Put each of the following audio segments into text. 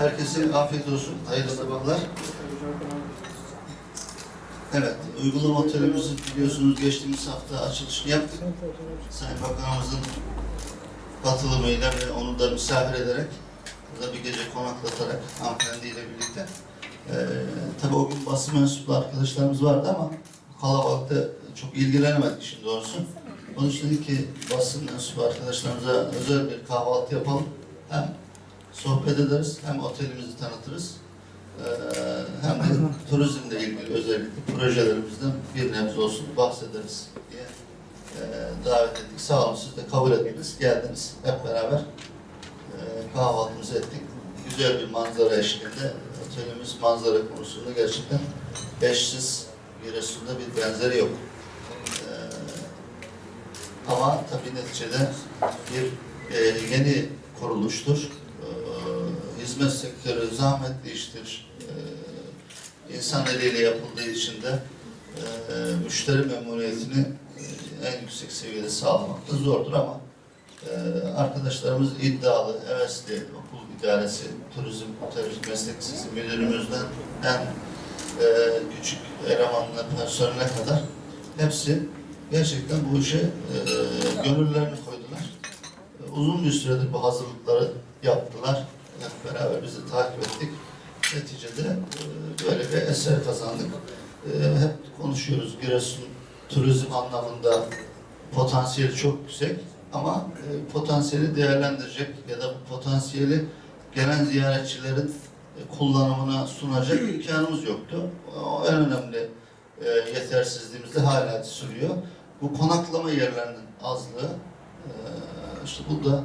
Herkese afiyet olsun. Hayırlı sabahlar. Evet, uygulama otelimizin biliyorsunuz geçtiğimiz hafta açılışını yaptık. Sayın Bakanımızın katılımıyla ve onu da misafir ederek, burada bir gece konaklatarak hanımefendiyle birlikte. Ee, tabii o gün basın mensubu arkadaşlarımız vardı ama kalabalıkta çok ilgilenemedik şimdi doğrusu. Onun için dedik ki basın mensubu arkadaşlarımıza özel bir kahvaltı yapalım. Hem sohbet ederiz hem otelimizi tanıtırız. Ee, hem de turizmle ilgili özellikle projelerimizden bir nebze olsun bahsederiz diye e, davet ettik. Sağ olun siz de kabul ettiniz, geldiniz. Hep beraber e, kahvaltımızı ettik. Güzel bir manzara eşliğinde otelimiz manzara konusunda gerçekten eşsiz Giresun'da bir benzeri yok. Ee, ama tabii neticede bir e, yeni kuruluştur. Hizmet sektörü zahmetli iştir. Ee, insan eliyle yapıldığı için de e, müşteri memnuniyetini e, en yüksek seviyede sağlamak da zordur ama e, arkadaşlarımız iddialı, hevesli, okul idaresi, turizm, otel meslek müdürümüzden en e, küçük elemanına, personeline kadar hepsi gerçekten bu işe e, gönüllerini koydular. E, uzun bir süredir bu hazırlıkları yaptılar. Beraber biz de takip ettik. Neticede e, böyle bir eser kazandık. E, hep konuşuyoruz Giresun turizm anlamında potansiyeli çok yüksek ama e, potansiyeli değerlendirecek ya da bu potansiyeli gelen ziyaretçilerin kullanımına sunacak imkanımız yoktu. O en önemli yetersizliğimiz de hala sürüyor. Bu konaklama yerlerinin azlığı işte bu da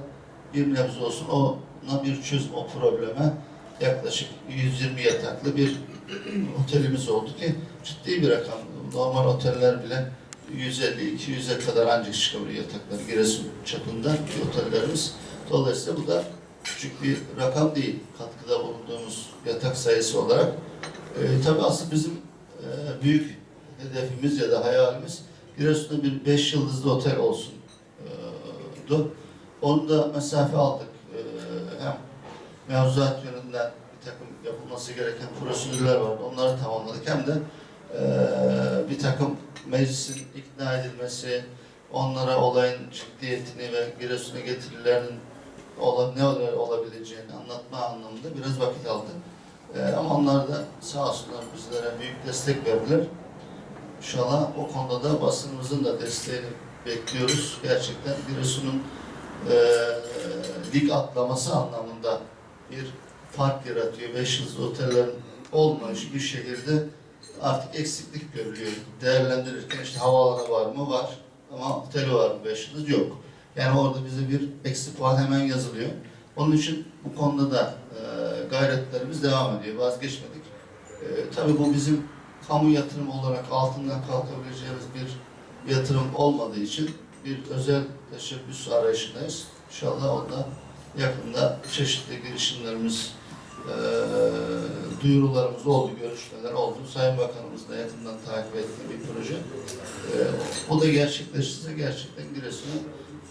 bir nebze olsun ona bir çözüm o probleme yaklaşık 120 yataklı bir otelimiz oldu ki ciddi bir rakam. Normal oteller bile 150-200'e kadar ancak çıkabiliyor yatakları Giresun çapında bir otellerimiz. Dolayısıyla bu da küçük bir rakam değil katkıda bulunduğumuz yatak sayısı olarak. E, tabii aslında bizim e, büyük hedefimiz ya da hayalimiz Giresun'da bir beş yıldızlı otel olsun. E. Onu da mesafe aldık. E, mevzuat yönünden bir takım yapılması gereken prosedürler vardı. Onları tamamladık. Hem de e, bir takım meclisin ikna edilmesi, onlara olayın ciddiyetini ve Giresun'a getirilerin olan ne olabileceğini anlatma anlamında biraz vakit aldı. Ee, ama onlar da sağ olsunlar bizlere büyük destek verdiler. İnşallah o konuda da basınımızın da desteğini bekliyoruz. Gerçekten Giresun'un e, lig atlaması anlamında bir fark yaratıyor. Beş yıldızlı otellerin olmayışı bir şehirde artık eksiklik görülüyor. Değerlendirirken işte havaalanı var mı? Var. Ama oteli var mı? Beş yıldız yok. Yani orada bize bir eksi puan hemen yazılıyor. Onun için bu konuda da e, gayretlerimiz devam ediyor. Vazgeçmedik. E, tabii bu bizim kamu yatırımı olarak altından kalkabileceğimiz bir yatırım olmadığı için bir özel teşebbüs arayışındayız. İnşallah o da yakında çeşitli girişimlerimiz, e, duyurularımız oldu, görüşmeler oldu. Sayın Bakanımız da yakından takip ettiği bir proje. E, o da gerçekleşirse gerçekten Giresun'a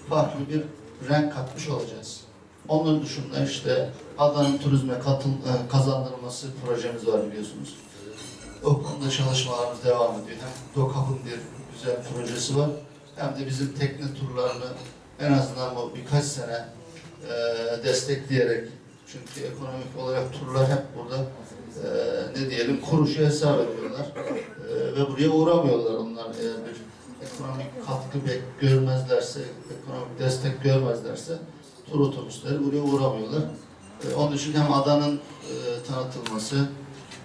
farklı bir renk katmış olacağız. Onun dışında işte adanın turizme katıl, e, kazandırılması projemiz var biliyorsunuz. O konuda çalışmalarımız devam ediyor. Hem DOKAP'ın bir güzel projesi var. Hem de bizim tekne turlarını en azından bu birkaç sene e, destekleyerek çünkü ekonomik olarak turlar hep burada e, ne diyelim kuruşu hesap ediyorlar. E, ve buraya uğramıyorlar onlar eğer bir ekonomik katkı görmezlerse, ekonomik destek görmezlerse tur otobüsleri buraya uğramıyorlar. E, onun için hem adanın e, tanıtılması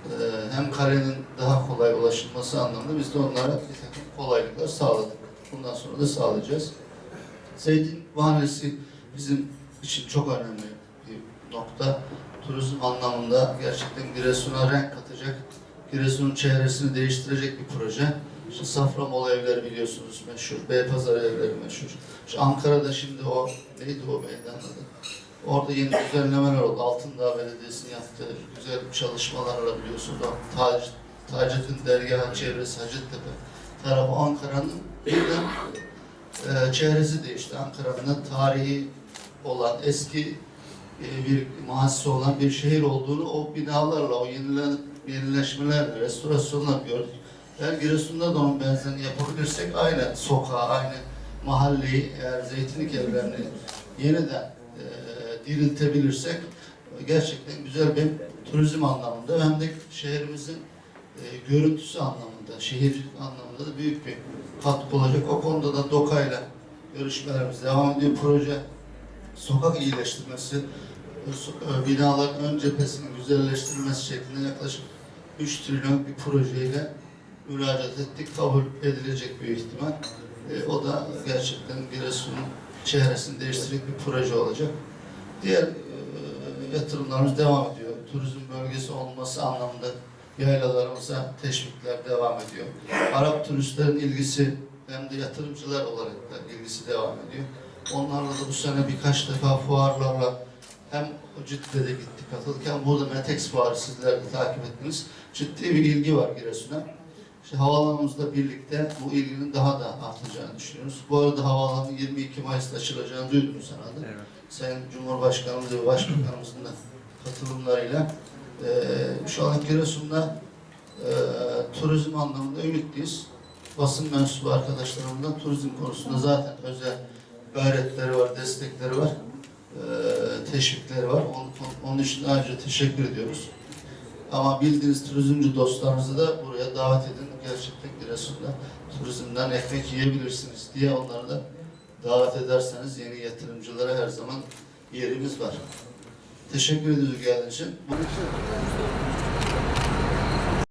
e, hem karenin daha kolay ulaşılması anlamında biz de onlara bir takım kolaylıklar sağladık. Bundan sonra da sağlayacağız. Zeytin Mahallesi bizim için çok önemli bir nokta. Turizm anlamında gerçekten Giresun'a renk katacak, Giresun'un çehresini değiştirecek bir proje. İşte Safranbolu evleri biliyorsunuz meşhur, Beypazarı evleri meşhur. İşte Ankara'da şimdi o, neydi o meydanın adı? Orada yeni düzenlemeler oldu. Altındağ Belediyesi'nin yaptığı güzel çalışmalarla biliyorsunuz. Tac, Taceddin Dergahı çevresi Hacettepe tarafı Ankara'nın birden e, çehresi değişti. Ankara'nın tarihi olan eski e, bir mahallesi olan bir şehir olduğunu o binalarla, o yenilen, yenileşmelerle, restorasyonlar gördük. Eğer Giresun'da da onun benzerini yapabilirsek aynı sokağı, aynı mahalleyi, eğer zeytinlik evlerini yeniden e, diriltebilirsek gerçekten güzel bir turizm anlamında hem de şehrimizin e, görüntüsü anlamında, şehir anlamında da büyük bir katkı olacak. O konuda da DOKA'yla görüşmelerimiz devam ediyor. Proje sokak iyileştirmesi, e, e, binaların ön cephesinin güzelleştirilmesi şeklinde yaklaşık 3 trilyon bir projeyle müracaat ettik. Kabul edilecek büyük ihtimal. E, o da gerçekten Giresun'un çehresini değiştirecek bir proje olacak. Diğer yatırımlarımız devam ediyor. Turizm bölgesi olması anlamında yaylalarımıza teşvikler devam ediyor. Arap turistlerin ilgisi hem de yatırımcılar olarak da ilgisi devam ediyor. Onlarla da bu sene birkaç defa fuarlarla hem Cidde'de gittik katıldık hem burada Metex fuarı sizler de takip ettiniz. Ciddi bir ilgi var Giresun'a. İşte havaalanımızla birlikte bu ilginin daha da artacağını düşünüyoruz. Bu arada havaalanı 22 Mayıs'ta açılacağını duydunuz herhalde. Evet. Sayın Cumhurbaşkanımız ve Başbakanımızın da katılımlarıyla eee şu an Giresun'da eee turizm anlamında ümitliyiz. Basın mensubu arkadaşlarımdan turizm konusunda zaten özel gayretleri var, destekleri var, eee, teşvikleri var. Onun, için ayrıca teşekkür ediyoruz. Ama bildiğiniz turizmci dostlarınızı da buraya davet edin. Gerçekten Giresun'da turizmden ekmek yiyebilirsiniz diye onları da davet ederseniz yeni yatırımcılara her zaman yerimiz var. Teşekkür ediyoruz geldiğiniz için.